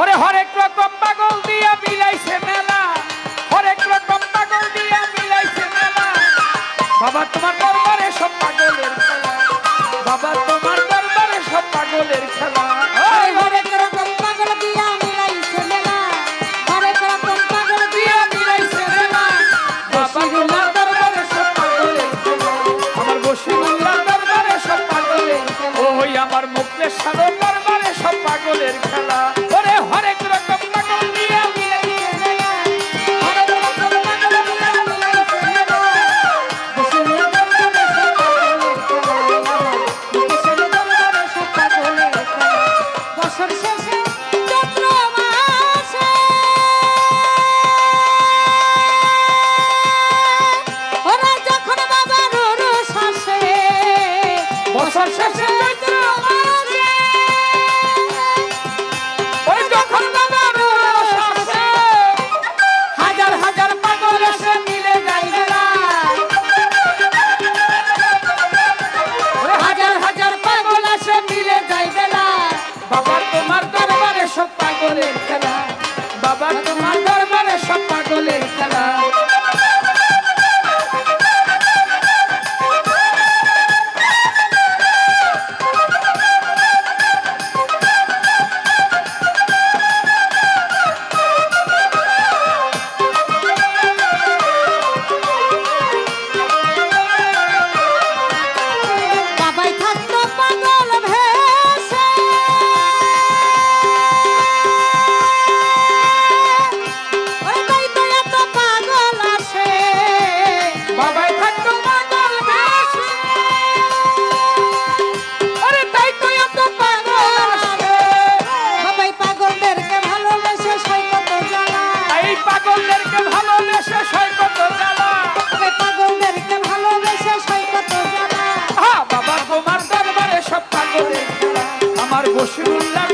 ওরে হরেক রকম পাগল দিয়া মিলাইছে মেলা। হরেক রকম পাগল দিয়া মিলাইছে মেলা। বাবা তোমার দরবারে সব পাগলের খেলা। বাবা তোমার দরবারে সব পাগলের খেলা। দিয়া বিলাইছে দরবারে আমার দরবারে সব ওই আমার মুখে সাদর আমার বসিরুল্লাহ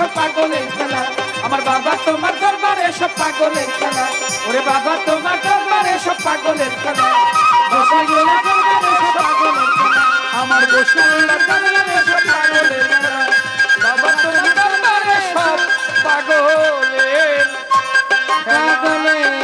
সব পাগলের খেলা। আমার বাবা তোমার দরবারে সব পাগলের খেলা। ওরে বাবা তোমার দরবারে সব পাগলের খেলা। বসাই গেলে দরবারে সব আমার বসুল্লার দরবারে সব পাগলের খেলা। বাবা তোমার দরবারে পাগলের পাগলের